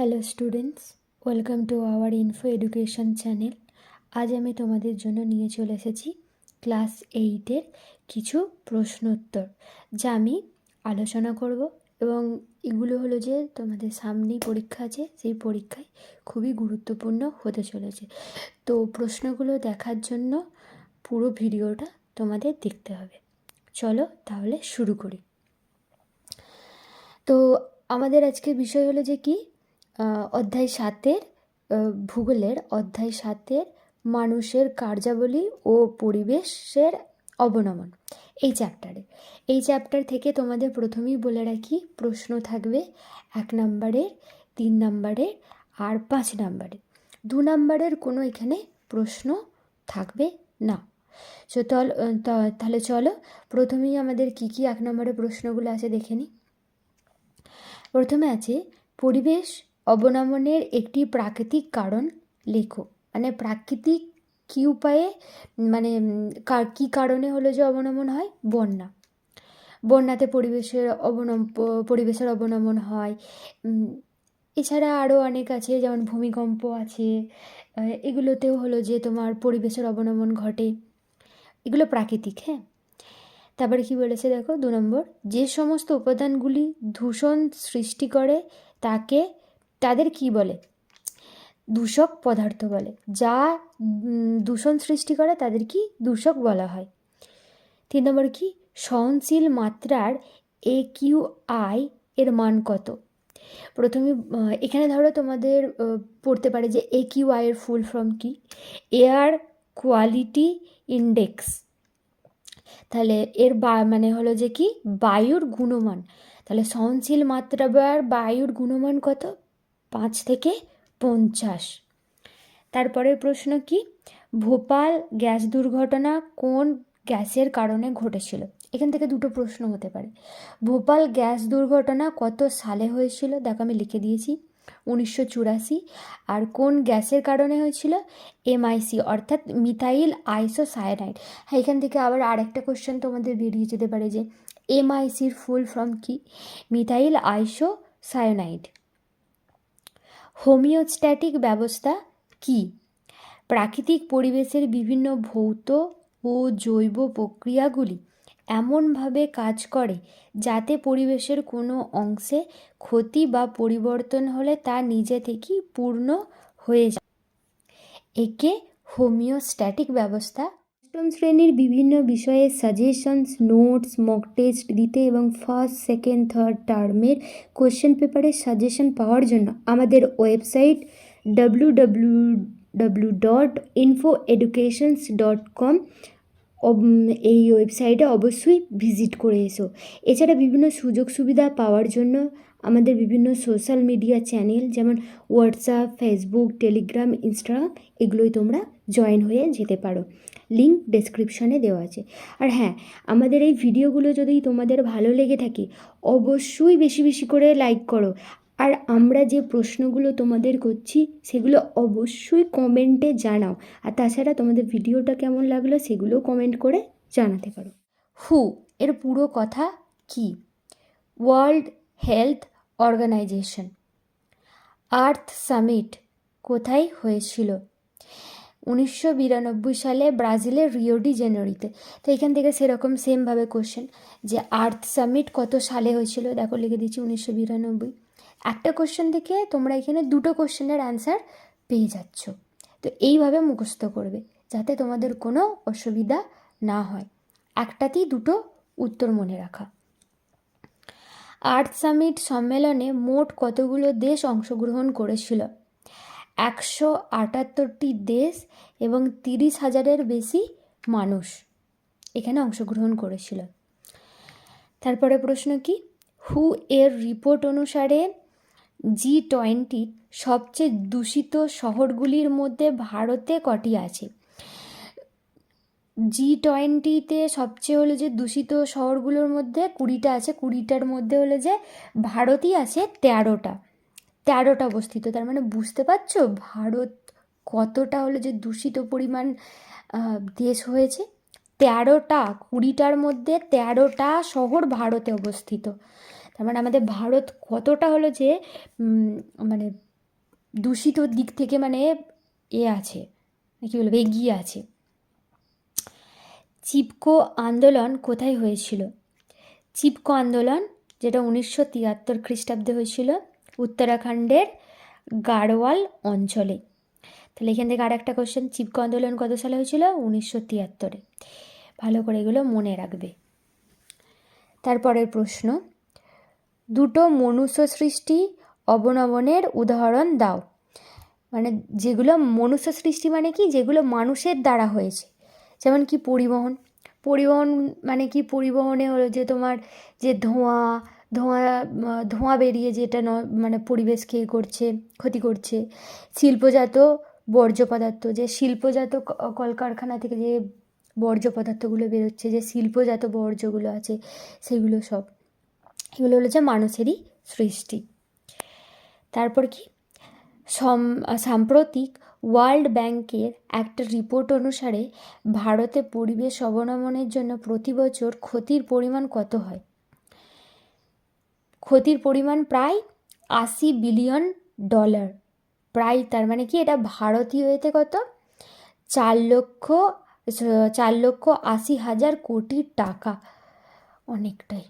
Hello students welcome to our info education channel আজ আমি তোমাদের জন্য নিয়ে চলে এসেছি ক্লাস এইটের কিছু প্রশ্নোত্তর, যা আমি আলোচনা করব এবং এগুলো হলো যে তোমাদের সামনেই পরীক্ষা আছে, সেই পরীক্ষায় খুবই গুরুত্বপূর্ণ হতে চলেছে। তো প্রশ্নগুলো দেখার জন্য পুরো ভিডিওটা তোমাদের দেখতে হবে। চলো তাহলে শুরু করি। তো আমাদের আজকের বিষয় হলো যে কি? অধ্যায় সাতের ভূগোলের অধ্যায় সাতের মানুষের কার্যাবলী ও পরিবেশের অবনমন। এই চ্যাপ্টারে এই চ্যাপ্টার থেকে তোমাদের প্রথমেই বলে রাখি, প্রশ্ন থাকবে এক নম্বরের তিন নম্বরের আর পাঁচ নম্বরে। দু নম্বরের কোনো এখানে প্রশ্ন থাকবে না। সো তল তাহলে চলো প্রথমেই আমাদের কি কি এক নম্বরের প্রশ্নগুলো আছে দেখে নিই। প্রথমে আছে, পরিবেশ অবনমনের একটি প্রাকৃতিক কারণ লেখো। মানে প্রাকৃতিক কী উপায়ে মানে কী কারণে হলো যে অবনমন হয়? বন্যা। বন্যাতে পরিবেশের অবনম পরিবেশের অবনমন হয়। এছাড়া আরও অনেক আছে, যেমন ভূমিকম্প আছে। এগুলোতেও হলো যে তোমার পরিবেশের অবনমন ঘটে। এগুলো প্রাকৃতিক হ্যাঁ? তারপরে কি বলেছে দেখো? দু নম্বর, যে সমস্ত উপাদানগুলি দূষণ সৃষ্টি করে, তাকে তাদের কি বলে? দূষক পদার্থ বলে। যা দূষণ সৃষ্টি করে তাদের কি দূষক বলা হয়? তিন নম্বর কি? সহনশীল মাত্রার এ কিউ আই এর মান কত? প্রথমে এখানে ধরো তোমাদের পড়তে পারে যে এ কিউ আই এর ফুল ফর্ম কি? Air quality index. তাহলে এর বা মানে হলো যে কি? বায়ুর গুণমান। তাহলে সহনশীল মাত্রা বায়ুর গুণমান কত? পাঁচ থেকে পঞ্চাশ। তারপরের প্রশ্ন কি? ভোপাল গ্যাস দুর্ঘটনা কোন গ্যাসের কারণে ঘটেছিল? এখান থেকে দুটো প্রশ্ন হতে পারে। ভোপাল গ্যাস দুর্ঘটনা কত সালে হয়েছিল? দেখো আমি লিখে দিয়েছি। উনিশশো চুরাশি। আর কোন গ্যাসের কারণে হয়েছিল? এমআইসি, অর্থাৎ মিথাইল আইসো সায়ানাইড হ্যাঁ এখান থেকে আবার আরেকটা কোশ্চেন তোমাদের বেরিয়ে যেতে পারে যে, এমআইসির ফুল ফর্ম কি? মিথাইল আইসো সায়ানাইড হোমিওস্ট্যাটিক ব্যবস্থা কি? প্রাকৃতিক পরিবেশের বিভিন্ন ভৌত ও জৈব প্রক্রিয়াগুলি এমনভাবে কাজ করে যাতে পরিবেশের কোনো অংশে ক্ষতি বা পরিবর্তন হলে তা নিজে থেকেই পূর্ণ হয়ে যায়। একে হোমিওস্ট্যাটিক ব্যবস্থা অষ্টম শ্রেণির বিভিন্ন বিষয়ে সাজেশনস নোটস মক টেস্ট দিতে এবং ফার্স্ট সেকেন্ড থার্ড টার্মের কোশ্চেন পেপারের সাজেশন পাওয়ার জন্য আমাদের website W W W dot info educations dot com এই ওয়েবসাইটে অবশ্যই ভিজিট করে এসো। এছাড়া বিভিন্ন সুযোগ সুবিধা পাওয়ার জন্য আমাদের বিভিন্ন সোশ্যাল মিডিয়া চ্যানেল যেমন হোয়াটসঅ্যাপ ফেসবুক টেলিগ্রাম ইনস্টাগ্রাম এগুলোই তোমরা জয়েন হয়ে যেতে পারো। লিঙ্ক ডেসক্রিপশানে দেওয়া আছে। আর হ্যাঁ আমাদের এই ভিডিওগুলো যদি তোমাদের ভালো লেগে থাকে, অবশ্যই বেশি বেশি করে লাইক করো। আর আমরা যে প্রশ্নগুলো তোমাদের করছি, সেগুলো অবশ্যই কমেন্টে জানাও। আর তাছাড়া তোমাদের ভিডিওটা কেমন লাগল, সেগুলোও কমেন্ট করে জানাতে পারো। হু, এর পুরো কথা কি? World Health Organization earth summit কোথায় হয়েছিল? উনিশশো বিরানব্বই সালে ব্রাজিলের রিওডি জেনারিতে। তো এখান থেকে সেরকম সেমভাবে কোশ্চেন যে আর্থ সামিট কত সালে হয়েছিল? দেখো, লিখে দিচ্ছি উনিশশো বিরানব্বই। একটা কোশ্চেন থেকে তোমরা এখানে দুটো কোশ্চেনের অ্যান্সার পেয়ে যাচ্ছ। তো এইভাবে মুখস্থ করবে, যাতে তোমাদের কোনো অসুবিধা না হয়। একটাতেই দুটো উত্তর মনে রাখা। আর্থ সামিট সম্মেলনে মোট কতগুলো দেশ অংশগ্রহণ করেছিল? একশো আটাত্তরটি দেশ এবং তিরিশ হাজারের বেশি মানুষ এখানে অংশগ্রহণ করেছিল। তারপরে প্রশ্ন কি? হু এর রিপোর্ট অনুসারে জি টোয়েন্টি সবচেয়ে দূষিত শহরগুলির মধ্যে ভারতে কটি আছে? জি টোয়েন্টিতে সবচেয়ে হলো যে দূষিত শহরগুলোর মধ্যে কুড়িটা আছে, কুড়িটার মধ্যে হলো যে ভারতই আছে তেরোটা। তেরোটা অবস্থিত। তার মানে বুঝতে পারছ ভারত কতটা হলো যে দূষিত পরিমাণ দেশ হয়েছে? তেরোটা, কুড়িটার মধ্যে তেরোটা শহর ভারতে অবস্থিত। তার মানে আমাদের ভারত কতটা হলো যে মানে দূষিত দিক থেকে মানে এ আছে, কী বলব, এগিয়ে আছে। চিপকো আন্দোলন কোথায় হয়েছিল? চিপকো আন্দোলন, যেটা উনিশশো তিয়াত্তর খ্রিস্টাব্দে হয়েছিল উত্তরাখণ্ডের গাড়োয়াল অঞ্চলে। তাহলে এখান থেকে আর একটা কোশ্চেন চিপকো আন্দোলন কত সালে হয়েছিল? উনিশশো তিয়াত্তরে ভালো করে এগুলো মনে রাখবে। তারপরের প্রশ্ন, দুটো মনুষ্য সৃষ্টি অবনমনের উদাহরণ দাও। মানে যেগুলো মনুষ্য সৃষ্টি মানে কি? যেগুলো মানুষের দ্বারা হয়েছে। যেমন কি পরিবহন। পরিবহন মানে কি? পরিবহনে হলো যে তোমার যে ধোঁয়া ধোঁয়া ধোঁয়া বেরিয়ে যেটা ন মানে পরিবেশকে এ করছে, ক্ষতি করছে। শিল্পজাত বর্জ্য পদার্থ যে শিল্পজাত কলকারখানা থেকে যে বর্জ্য পদার্থগুলো বেরোচ্ছে, যে শিল্পজাত বর্জ্যগুলো আছে, সেগুলো সব। এগুলো হলো যে মানুষেরই সৃষ্টি। তারপর কি? সম, সাম্প্রতিক ওয়ার্ল্ড ব্যাংকের একটা রিপোর্ট অনুসারে ভারতে পরিবেশ অবনমনের জন্য প্রতি বছর ক্ষতির পরিমাণ কত হয়? ক্ষতির পরিমাণ প্রায় আশি বিলিয়ন ডলার। প্রায় তার মানে কি? এটা ভারতীয় এতে কত? চার লক্ষ চার লক্ষ আশি হাজার কোটি টাকা। অনেকটাই।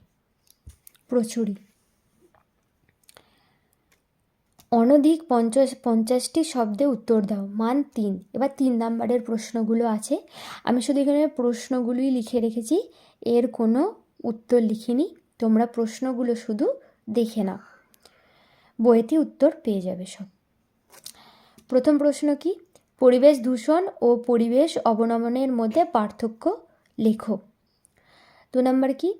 প্রচুরই। অনধিক পঞ্চাশ, পঞ্চাশটি শব্দে উত্তর দাও। মান তিন। এবার তিন নাম্বারের প্রশ্নগুলো আছে। আমি শুধু এখানে প্রশ্নগুলোই লিখে রেখেছি। এর কোনো উত্তর লিখিনি। তোমরা প্রশ্নগুলো শুধু দেখে নাও। বইতে উত্তর পেয়ে যাবে সব। প্রথম প্রশ্ন কি? পরিবেশ দূষণ ও পরিবেশ অবনমনের মধ্যে পার্থক্য লেখো। দু নম্বর কি?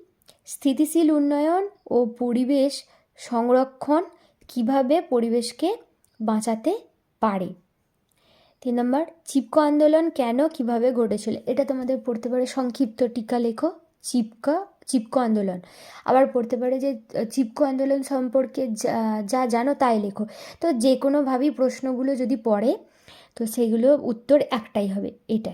স্থিতিশীল উন্নয়ন ও পরিবেশ সংরক্ষণ কীভাবে পরিবেশকে বাঁচাতে পারে? তিন নম্বর, চিপকো আন্দোলন কেন কীভাবে ঘটেছিল এটা তোমাদের পড়তে পারে সংক্ষিপ্ত টিকা লেখো। চিপকা চিপকো আন্দোলন। আবার পড়তে পারে যে চিপকো আন্দোলন সম্পর্কে যা জানো তাই লেখো। তো যে কোনোভাবেই প্রশ্নগুলো যদি পড়ে, তো সেইগুলো উত্তর একটাই হবে, এটা।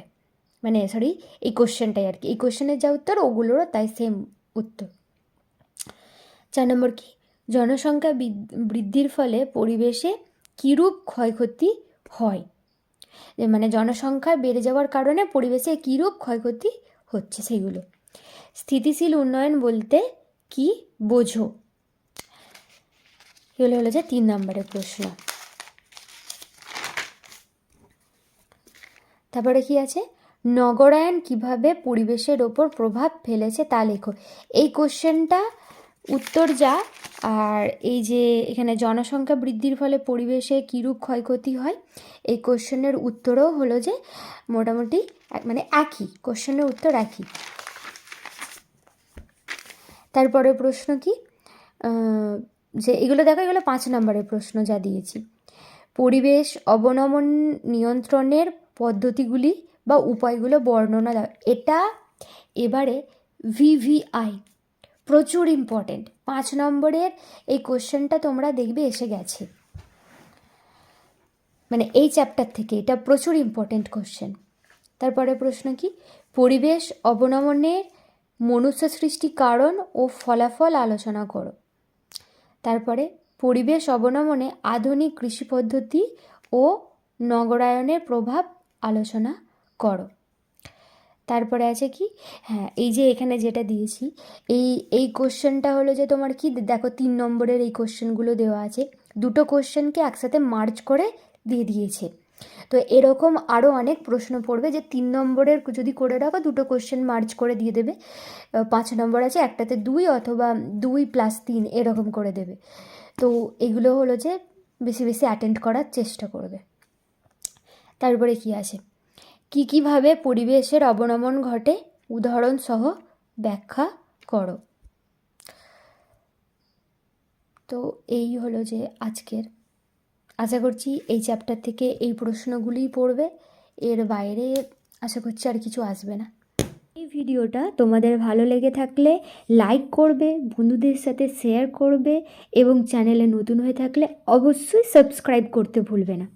মানে সরি এই কোশ্চেনটাই আর কি। এই কোশ্চেনের যা উত্তর, ওগুলোরও তাই সেম উত্তর। চার নম্বর কি? জনসংখ্যা বৃদ্ধির ফলে পরিবেশে কীরূপ ক্ষয়ক্ষতি হয়? মানে জনসংখ্যা বেড়ে যাওয়ার কারণে পরিবেশে কীরূপ ক্ষয়ক্ষতি হচ্ছে সেগুলো। স্থিতিশীল উন্নয়ন বলতে কি বোঝো? এগুলো হলো যে তিন নম্বরের প্রশ্ন। তারপরে কি আছে? নগরায়ন কীভাবে পরিবেশের ওপর প্রভাব ফেলেছে তা লেখো। এই কোশ্চেনটা উত্তর যা, আর এই যে এখানে জনসংখ্যা বৃদ্ধির ফলে পরিবেশে কীরূপ ক্ষয়ক্ষতি হয়, এই কোশ্চেনের উত্তরও হলো যে মোটামুটি মানে একই, কোশ্চেনের উত্তর একই। তারপরে প্রশ্ন কি? যে এগুলো দেখো, এগুলো পাঁচ নম্বরের প্রশ্ন যা দিয়েছি। পরিবেশ অবনমন নিয়ন্ত্রণের পদ্ধতিগুলি বা উপায়গুলো বর্ণনা দাও। এটা এবারে ভিভিআই, প্রচুর ইম্পর্টেন্ট পাঁচ নম্বরের এই কোশ্চেনটা তোমরা দেখবে এসে গেছে। মানে এই চ্যাপ্টার থেকে এটা প্রচুর ইম্পর্টেন্ট কোশ্চেন তারপরে প্রশ্ন কি? পরিবেশ অবনমনের মনুষ্য সৃষ্টি কারণ ও ফলাফল আলোচনা করো। তারপরে, পরিবেশ অবনমনে আধুনিক কৃষি পদ্ধতি ও নগরায়নের প্রভাব আলোচনা করো। তারপরে আছে কি? হ্যাঁ এই যে এখানে যেটা দিয়েছি, এই এই কোশ্চেনটা হলো যে তোমার কি, দেখো তিন নম্বরের এই কোশ্চেনগুলো দেওয়া আছে। দুটো কোশ্চেনকে একসাথে মার্চ করে দিয়ে দিয়েছে। তো এরকম আরও অনেক প্রশ্ন পড়বে যে তিন নম্বরের যদি করে রাখো, দুটো কোশ্চেন মার্চ করে দিয়ে দেবে। পাঁচ নম্বর আছে, একটাতে দুই অথবা দুই প্লাস তিন, এরকম করে দেবে। তো এগুলো হলো যে বেশি বেশি অ্যাটেন্ড করার চেষ্টা করবে। তারপরে কি আছে কী কীভাবে পরিবেশের অবনমন ঘটে উদাহরণসহ ব্যাখ্যা করো। তো এই হলো যে আজকের আশা করছি এই চ্যাপ্টার থেকে এই প্রশ্নগুলিই পড়বে। এর বাইরে আশা করছি আর কিছু আসবে না। এই ভিডিওটা তোমাদের ভালো লেগে থাকলে লাইক করবে, বন্ধুদের সাথে শেয়ার করবে এবং চ্যানেলে নতুন হয়ে থাকলে অবশ্যই সাবস্ক্রাইব করতে ভুলবে না।